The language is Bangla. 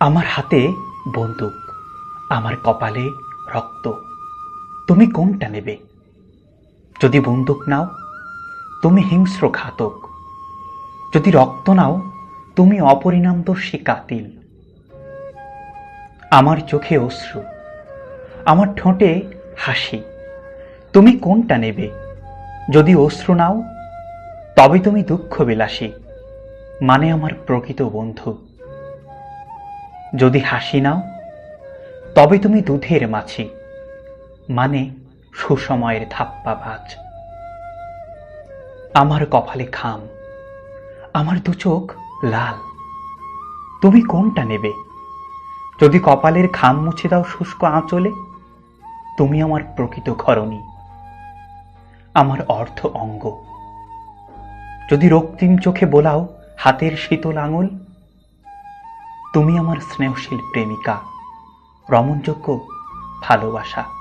আমার হাতে বন্দুক, আমার কপালে রক্ত। তুমি কোনটা নেবে? যদি বন্দুক নাও, তুমি হিংস্র ঘাতক। যদি রক্ত নাও, তুমি অপরিণাম অপরিণামদর্শী কাতিল আমার চোখে অশ্রু, আমার ঠোঁটে হাসি। তুমি কোনটা নেবে? যদি অশ্রু নাও, তবে তুমি দুঃখ বিলাসী মানে আমার প্রকৃত বন্ধু। যদি হাসি নাও, তবে তুমি দুধের মাছি মানে সুসময়ের ধাপ্পাবাজ আমার কপালে খাম, আমার দু চোখ লাল, তুমি কোনটা নেবে? যদি কপালের খাম মুছে দাও শুষ্ক আঁচলে, তুমি আমার প্রকৃত ঘরণী, আমার অর্থ অঙ্গ। যদি রক্তিম চোখে বোলাও হাতের শীতল আঙুল তুমি আমার স্নেহশীল প্রেমিকা রমণযোগ্য ভালোবাসা।